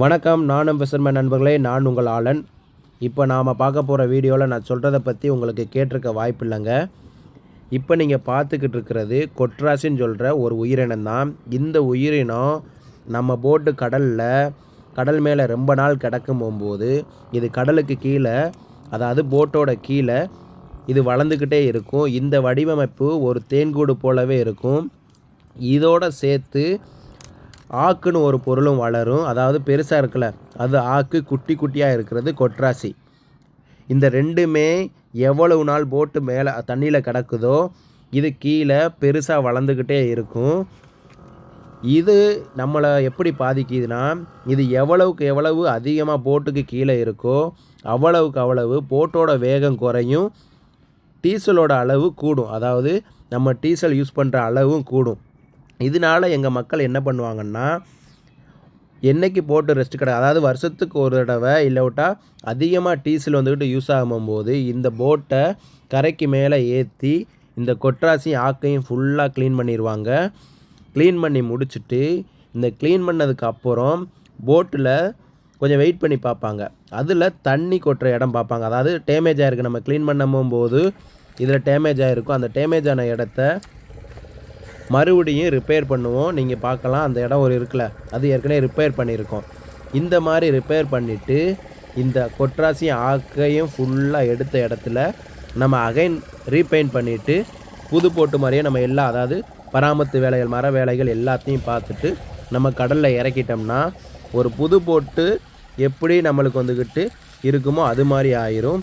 வணக்கம் நானும் ஃபிஷர்மேன் நண்பர்களே நான் உங்கள் ஆளன் இப்போ நாம் பார்க்க போகிற வீடியோவில் நான் சொல்கிறத பற்றி உங்களுக்கு கேட்டிருக்க வாய்ப்பு இல்லைங்க. இப்போ நீங்கள் பார்த்துக்கிட்டு இருக்கிறது கொட்ராசின்னு சொல்கிற ஒரு உயிரினம் தான். இந்த உயிரினம் நம்ம போட்டு கடலில் கடல் மேலே ரொம்ப நாள் கிடக்கும் போகும்போது இது கடலுக்கு கீழே அதாவது போட்டோட கீழே இது வளர்ந்துக்கிட்டே இருக்கும். இந்த வடிவமைப்பு ஒரு தேன்கூடு போலவே இருக்கும். இதோடு சேர்த்து ஆக்குன்னு ஒரு பொருளும் வளரும். அதாவது பெருசாக இருக்குல்ல அது ஆக்கு குட்டி குட்டியாக இருக்கிறது கொட்ராசி. இந்த ரெண்டுமே எவ்வளவு நாள் போட்டு மேலே தண்ணியில் கிடக்குதோ இது கீழே பெருசாக வளர்ந்துக்கிட்டே இருக்கும். இது நம்மளை எப்படி பாதிக்குதுன்னா இது எவ்வளவுக்கு எவ்வளவு அதிகமாக போட்டுக்கு கீழே இருக்கோ அவ்வளவுக்கு அவ்வளவு போட்டோட வேகம் குறையும் டீசலோட அளவு கூடும். அதாவது நம்ம டீசல் யூஸ் பண்ணுற அளவும் கூடும். இதனால எங்கள் மக்கள் என்ன பண்ணுவாங்கன்னா என்னைக்கு போட்டு ரெஸ்ட் கிடையாது அதாவது வருஷத்துக்கு ஒரு தடவை இல்லை விட்டா அதிகமாக டீசல் வந்துக்கிட்டு யூஸ் ஆகும்போது இந்த போட்டை கரைக்கு மேலே ஏற்றி இந்த கொட்ராசியும் ஆக்கையும் ஃபுல்லாக க்ளீன் பண்ணிடுவாங்க க்ளீன் பண்ணி முடிச்சுட்டு இந்த க்ளீன் பண்ணதுக்கு அப்புறம் போட்டில் கொஞ்சம் வெயிட் பண்ணி பார்ப்பாங்க. அதில் தண்ணி கொட்டுற இடம் பார்ப்பாங்க. அதாவது டேமேஜ் ஆகிருக்கு நம்ம க்ளீன் பண்ணும் போது இதில் டேமேஜ் ஆகிருக்கும் அந்த டேமேஜ் ஆன இடத்த மறுபடியும் ரிப்பேர் பண்ணுவோம். நீங்கள் பார்க்கலாம் அந்த இடம் ஒரு இருக்குல்ல அது ஏற்கனவே ரிப்பேர் பண்ணியிருக்கோம். இந்த மாதிரி ரிப்பேர் பண்ணிவிட்டு இந்த கொட்ராசியும் ஆக்கையும் ஃபுல்லாக எடுத்த இடத்துல நம்ம அகைன் ரீபெயிண்ட் பண்ணிவிட்டு புது போட்டு மாதிரியே நம்ம எல்லா அதாவது பராமத்து வேலைகள் மர வேலைகள் எல்லாத்தையும் பார்த்துட்டு நம்ம கடலில் இறக்கிட்டோம்னா ஒரு புது போட்டு எப்படி நம்மளுக்கு வந்துக்கிட்டு இருக்குமோ அது மாதிரி ஆயிரும்.